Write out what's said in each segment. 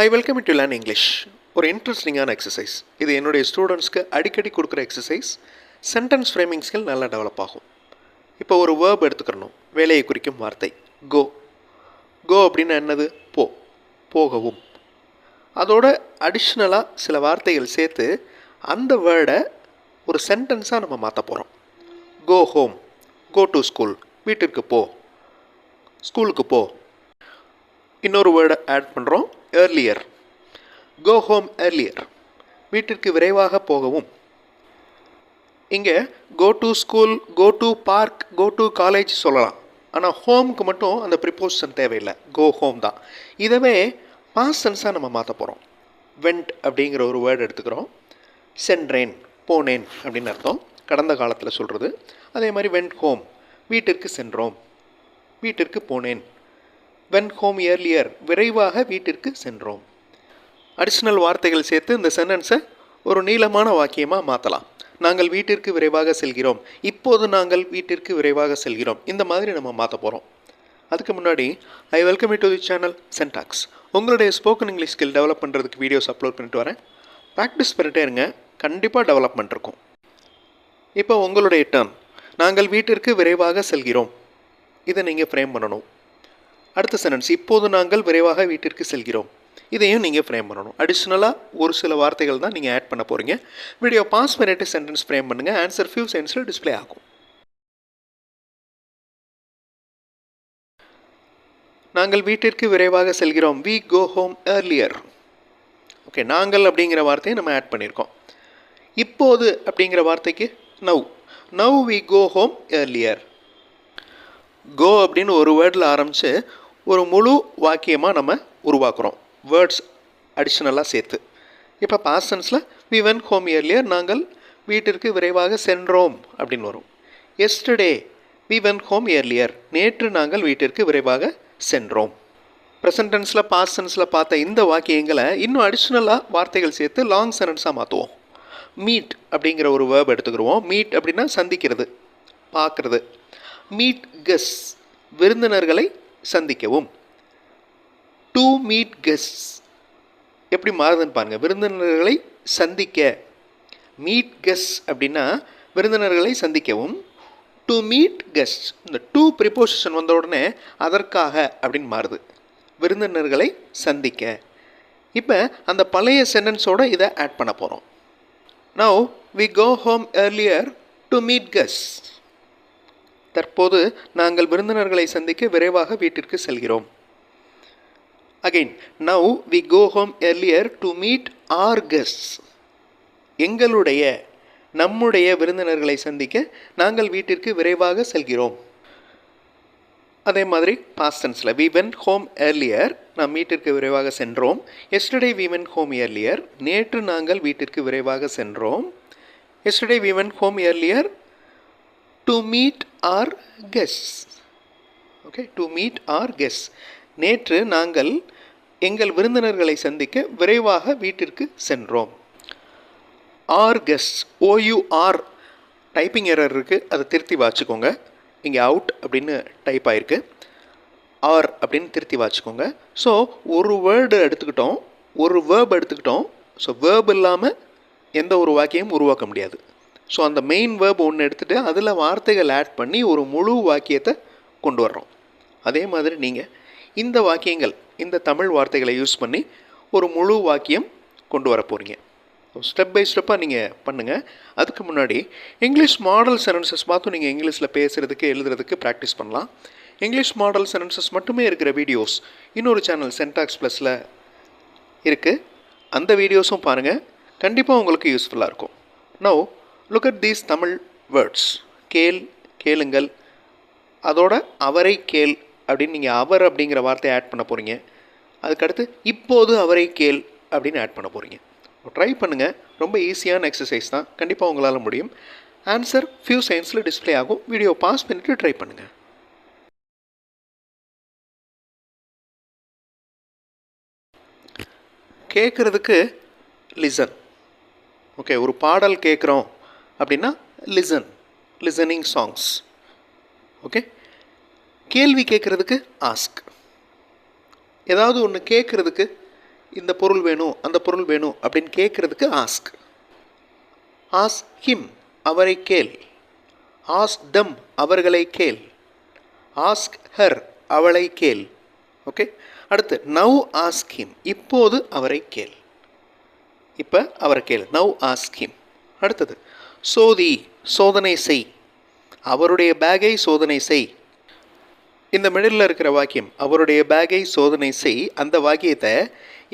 I welcome to learn English ஒரு இன்ட்ரெஸ்டிங்கான exercise இது என்னுடைய ஸ்டூடெண்ட்ஸ்க்கு அடிக்கடி கொடுக்குற எக்ஸசைஸ் சென்டென்ஸ் ஃப்ரேமிங் ஸ்கில் நல்லா டெவலப் ஆகும். இப்போ ஒரு வேர்ப் எடுத்துக்கிறணும் வேலையை குறிக்கும் வார்த்தை. கோ கோ அப்படின்னா என்னது? போ. போகவும். அதோட அடிஷ்னலாக சில வார்த்தைகள் சேர்த்து அந்த வேர்டை ஒரு சென்டென்ஸாக நம்ம மாற்ற போகிறோம் go home go to school வீட்டிற்கு போ. ஸ்கூலுக்கு போ. இன்னொரு வேர்டை ஆட் பண்ணுறோம் ஏர்லியர் கோ ஹோம் ஏர்லியர் வீட்டிற்கு விரைவாக போகவும். இங்கே go to school go to park go to college சொல்லலாம். ஆனால் ஹோமுக்கு மட்டும் அந்த ப்ரிப்போசன் தேவையில்லை. கோ ஹோம் தான். இதவே பாஸ்ட் சென்ஸாக நம்ம மாற்ற போகிறோம் வெண்ட் அப்படிங்கிற ஒரு வேர்டு எடுத்துக்கிறோம். சென்றேன் போனேன் அப்படின்னு அர்த்தம். கடந்த காலத்தில் சொல்கிறது அதே மாதிரி வெண்ட் ஹோம் வீட்டிற்கு சென்றோம். வீட்டிற்கு போனேன். வென் ஹோம் இயர்லியர் விரைவாக வீட்டிற்கு சென்றோம். அடிஷ்னல் வார்த்தைகள் சேர்த்து இந்த சென்டென்ஸை ஒரு நீளமான வாக்கியமாக மாற்றலாம் நாங்கள் வீட்டிற்கு விரைவாக செல்கிறோம். இப்போது நாங்கள் வீட்டிற்கு விரைவாக செல்கிறோம். இந்த மாதிரி நம்ம மாற்ற போகிறோம் அதுக்கு முன்னாடி I welcome to the channel Syntax உங்களுடைய ஸ்போக்கன் இங்கிலீஷ் ஸ்கில் டெவலப் பண்ணுறதுக்கு வீடியோஸ் அப்லோட் பண்ணிட்டு வரேன். ப்ராக்டிஸ் பண்ணிட்டே இருங்க. கண்டிப்பாக டெவலப்மெண்ட் இருக்கும். இப்போ உங்களுடைய டர்ன் நாங்கள் வீட்டிற்கு விரைவாக செல்கிறோம். இதை நீங்கள் ஃப்ரேம் பண்ணணும். அடுத்த சென்டென்ஸ் இப்போது நாங்கள் விரைவாக வீட்டிற்கு செல்கிறோம். இதையும் நீங்கள் ஃப்ரேம் பண்ணணும். அடிஷ்னலாக ஒரு சில வார்த்தைகள் தான் நீங்கள் ஆட் பண்ண போகிறீங்க வீடியோ பாஸ் பண்ணிட்டு சென்டென்ஸ் ஃப்ரேம் பண்ணுங்கள் ஆன்சர் ஃபியூ சென்டென்ஸில் டிஸ்ப்ளே ஆகும். நாங்கள் வீட்டிற்கு விரைவாக செல்கிறோம். We go home earlier okay நாங்கள் அப்படிங்கிற வார்த்தையை நம்ம ஆட் பண்ணியிருக்கோம் இப்போது அப்படிங்கிற வார்த்தைக்கு now now we go home earlier go அப்படின்னு ஒரு வேர்டில் ஆரம்பித்து ஒரு முழு வாக்கியமாக நம்ம உருவாக்குறோம். வேர்ட்ஸ் அடிஷ்னலாக சேர்த்து. இப்போ பாஸ்டன்ஸில் வி வென் ஹோம் இயர்லியர் நாங்கள் வீட்டிற்கு விரைவாக சென்றோம் அப்படின்னு வரும். Yesterday we went home earlier நேற்று நாங்கள் வீட்டிற்கு விரைவாக சென்றோம். ப்ரெசன்டென்ஸில் பாஸ்ட் பார்த்த இந்த வாக்கியங்களை இன்னும் அடிஷ்னலாக வார்த்தைகள் சேர்த்து லாங் சென்டென்ஸாக மாற்றுவோம் மீட் அப்படிங்கிற ஒரு வேர்ப் எடுத்துக்கிடுவோம். மீட் அப்படின்னா சந்திக்கிறது பார்க்குறது. மீட் கெஸ் விருந்தினர்களை சந்திக்கவும். டு மீட் கெஸ் எப்படி மாறுதுன்னு பாருங்கள் விருந்தினர்களை சந்திக்க. மீட் கெஸ்ட் அப்படின்னா விருந்தினர்களை சந்திக்கவும். டு மீட் கெஸ்ட் இந்த டூ ப்ரிப்போசிஷன் வந்த உடனே அதற்காக அப்படின்னு மாறுது. விருந்தினர்களை சந்திக்க. இப்போ அந்த பழைய சென்டென்ஸோடு இதை ஆட் பண்ண போகிறோம் now we go home earlier to meet guest தற்போது நாங்கள் விருந்தினர்களை சந்திக்க விரைவாக வீட்டிற்கு செல்கிறோம். Again now we go home earlier to meet our guest எங்களுடைய நம்முடைய விருந்தினர்களை சந்திக்க நாங்கள் வீட்டிற்கு விரைவாக செல்கிறோம். அதே மாதிரி பாஸ்டன்ஸில் வி வென் ஹோம் ஏர்லியர் நாம் வீட்டிற்கு விரைவாக சென்றோம். Yesterday we went home earlier நேற்று நாங்கள் வீட்டிற்கு விரைவாக சென்றோம். Yesterday we went home earlier to meet our guests okay to meet our guests நேற்று நாங்கள் எங்கள் விருந்தினர்களை சந்திக்க விரைவாக வீட்டிற்கு சென்றோம். Our guests O U R typing error இருக்குது அதை திருத்தி வாச்சுக்கோங்க. இங்கே அவுட் அப்படின்னு டைப் ஆயிருக்கு. ஆர் அப்படின்னு திருத்தி வாச்சுக்கோங்க. ஸோ ஒரு வேர்டு எடுத்துக்கிட்டோம். ஒரு வேர்ப் எடுத்துக்கிட்டோம். ஸோ வேர்ப் இல்லாமல் எந்த ஒரு வாக்கியமும் உருவாக்க முடியாது. ஸோ அந்த மெயின் வேர்ப் ஒன்று எடுத்துகிட்டு அதில் வார்த்தைகள் ஆட் பண்ணி ஒரு முழு வாக்கியத்தை கொண்டு வர்றோம். அதே மாதிரி நீங்கள் இந்த வாக்கியங்கள் இந்த தமிழ் வார்த்தைகளை யூஸ் பண்ணி ஒரு முழு வாக்கியம் கொண்டு வர போகிறீங்க ஸ்டெப் பை ஸ்டெப்பாக நீங்கள் பண்ணுங்கள் அதுக்கு முன்னாடி இங்கிலீஷ் மாடல் சென்டென்சஸ் பார்த்தும் நீங்கள் இங்கிலீஷில் பேசுகிறதுக்கு எழுதுறதுக்கு ப்ராக்டிஸ் பண்ணலாம். இங்கிலீஷ் மாடல் சென்டென்சஸ் மட்டுமே இருக்கிற வீடியோஸ் இன்னொரு சேனல் சென்டாக்ஸ் ப்ளஸில் இருக்குது அந்த வீடியோஸும் பாருங்கள் கண்டிப்பாக உங்களுக்கு யூஸ்ஃபுல்லாக இருக்கும். No look at these Tamil words கேள் கேளுங்கள். அதோட அவரை கேள் அப்படின்னு நீங்கள் அவர் அப்படிங்கிற வார்த்தையை ஆட் பண்ண போகிறீங்க அதுக்கடுத்து இப்போது அவரை கேள் அப்படின்னு ஆட் பண்ண போகிறீங்க ட்ரை பண்ணுங்கள் ரொம்ப ஈஸியான எக்ஸசைஸ் தான். கண்டிப்பாக உங்களால் முடியும். ஆன்சர் ஃபியூ செகண்ட்ஸில் டிஸ்ப்ளே ஆகும். வீடியோ பாஸ் பண்ணிவிட்டு ட்ரை பண்ணுங்கள் கேட்குறதுக்கு லிசன் ஓகே ஒரு பாடல் கேட்குறோம் அப்படின்னா லிசன் லிசனிங் சாங்ஸ் ஓகே கேள்வி கேட்குறதுக்கு ஆஸ்க் ஏதாவது ஒன்று கேட்குறதுக்கு இந்த பொருள் வேணும் அந்த பொருள் வேணும் அப்படின்னு கேட்குறதுக்கு ஆஸ்க் ஆஸ்க் ஹிம் அவரை கேள். ஆஸ்க் தம் அவர்களை கேள். ஆஸ்க் ஹர் அவளை கேள். ஓகே அடுத்து நவ் ஆஸ்க் ஹிம் இப்போது அவரை கேள். இப்போ அவரை கேள் நவ் ஆஸ்க் ஹிம் அடுத்தது சோதி சோதனை செய். அவருடைய பேகை சோதனை செய். இந்த மிடில் இருக்கிற வாக்கியம் அவருடைய பேக்கை சோதனை செய். அந்த வாக்கியத்தை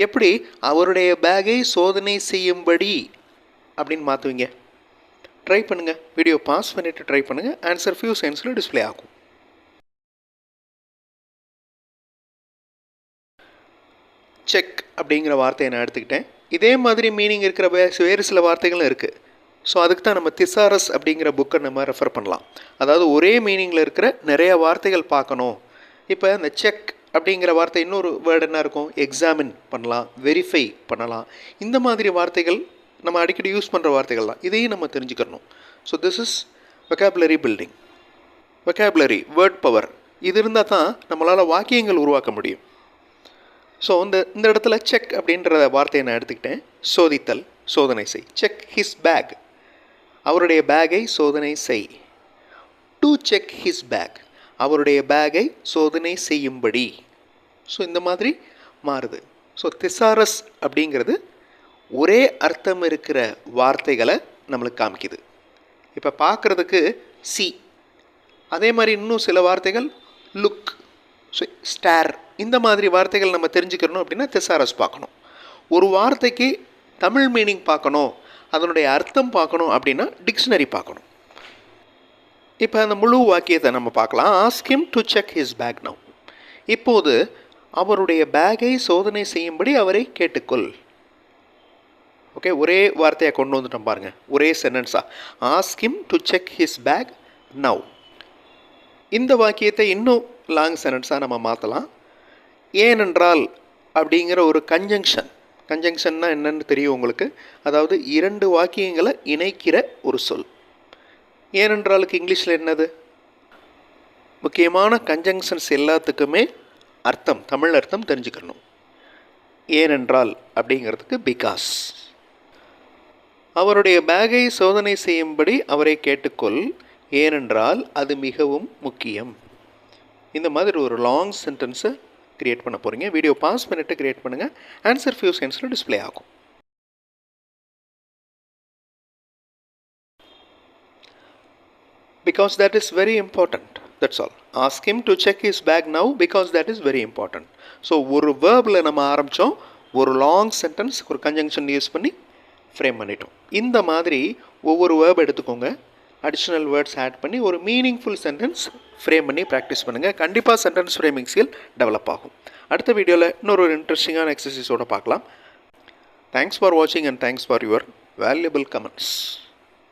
எப்படி? அவருடைய பேகை சோதனை செய்யும்படி அப்படின்னு மாற்றுவீங்க ட்ரை பண்ணுங்கள் வீடியோ பாஸ் பண்ணிவிட்டு ட்ரை பண்ணுங்கள் ஆன்சர் ஃபியூ சென்ஸில் டிஸ்ப்ளே ஆகும். செக் அப்படிங்கிற வார்த்தையை நான் எடுத்துக்கிட்டேன். இதே மாதிரி மீனிங் இருக்கிற வேறு சில வார்த்தைகளும் இருக்குது ஸோ அதுக்கு தான் நம்ம திசாரஸ் அப்படிங்கிற புக்கை நம்ம ரெஃபர் பண்ணலாம். அதாவது ஒரே மீனிங்கில் இருக்கிற நிறைய வார்த்தைகள் பார்க்கணும். இப்போ இந்த செக் அப்படிங்கிற வார்த்தை இன்னொரு வேர்டு என்ன இருக்கும்? எக்ஸாமின் பண்ணலாம் வெரிஃபை பண்ணலாம். இந்த மாதிரி வார்த்தைகள் நம்ம அடிக்கடி யூஸ் பண்ணுற வார்த்தைகள் தான். இதையும் நம்ம தெரிஞ்சுக்கணும். So this is vocabulary building vocabulary word power இது இருந்தால் தான் நம்மளால் வாக்கியங்கள் உருவாக்க முடியும். ஸோ இந்த இந்த இடத்துல செக் அப்படின்ற வார்த்தையை நான் எடுத்துக்கிட்டேன். சோதித்தல் சோதனை செய். செக் ஹிஸ் பேக் அவருடைய பேக்கை சோதனை செய். டு செக் ஹிஸ் பேக் அவருடைய பேக்கை சோதனை செய்யும்படி. ஸோ இந்த மாதிரி மாறுது. ஸோ திசாரஸ் அப்படிங்கிறது ஒரே அர்த்தம் இருக்கிற வார்த்தைகளை நம்மளுக்கு காமிக்குது. இப்போ பார்க்குறதுக்கு சி அதே மாதிரி இன்னும் சில வார்த்தைகள் லுக் ஸ்டார் இந்த மாதிரி வார்த்தைகள் நம்ம தெரிஞ்சுக்கணும் அப்படின்னா திசாரஸ் பார்க்கணும். ஒரு வார்த்தைக்கு தமிழ் மீனிங் பார்க்கணும். அதனுடைய அர்த்தம் பார்க்கணும் அப்படின்னா டிக்ஷனரி பார்க்கணும். இப்போ அந்த முழு வாக்கியத்தை நம்ம பார்க்கலாம். Ask him to check his bag now இப்போது அவருடைய பேக்கை சோதனை செய்யும்படி அவரை கேட்டுக்கொள். ஓகே ஒரே வார்த்தையை கொண்டு வந்துட்டோம் பாருங்கள் ஒரே சென்டென்ஸாக ask him to check his bag now இந்த வாக்கியத்தை இன்னும் லாங் சென்டென்ஸாக நம்ம மாற்றலாம் ஏனென்றால் அப்படிங்கிற ஒரு கன்ஜங்ஷன் கன்ஜங்ஷன்னா என்னன்னு தெரியும் உங்களுக்கு. அதாவது இரண்டு வாக்கியங்களை இணைக்கிற ஒரு சொல். ஏனென்றாலுக்கு இங்கிலீஷில் என்னது? முக்கியமான கன்ஜங்ஷன்ஸ் எல்லாத்துக்குமே அர்த்தம் தமிழ் அர்த்தம் தெரிஞ்சுக்கணும். ஏனென்றால் அப்படிங்கிறதுக்கு பிகாஸ் அவருடைய பேகை சோதனை செய்யும்படி அவரை கேட்டுக்கொள். ஏனென்றால் அது மிகவும் முக்கியம். இந்த மாதிரி ஒரு லாங் சென்டென்ஸை கிரியேட் பண்ண போகிறீங்க வீடியோ பாஸ் பண்ணிவிட்டு கிரியேட் பண்ணுங்கள் ஆன்சர் ஃபியூ சென்ஸில் டிஸ்ப்ளே ஆகும். Because that is very important that's all ask him to check his bag now because that is very important so ஒரு வேர்பில் நம்ம ஆரம்பித்தோம் ஒரு லாங் சென்டென்ஸ் ஒரு கன்ஜங்ஷன் யூஸ் பண்ணி ஃப்ரேம் பண்ணிட்டோம். இந்த மாதிரி ஒவ்வொரு வேர்ப் எடுத்துக்கோங்க. அடிஷ்னல் வேர்ட்ஸ் ஆட் பண்ணி ஒரு மீனிங்ஃபுல் சென்டென்ஸ் ஃப்ரேம் பண்ணி ப்ராக்டிஸ் பண்ணுங்கள் கண்டிப்பாக சென்டென்ஸ் ஃப்ரேமிங் ஸ்கில் டெவலப் ஆகும். அடுத்த வீடியோவில் இன்னொரு ஒரு இன்ட்ரெஸ்டிங்கான எக்ஸசைஸோடு பார்க்கலாம். தேங்க்ஸ் ஃபார் வாட்சிங் and thanks for your valuable comments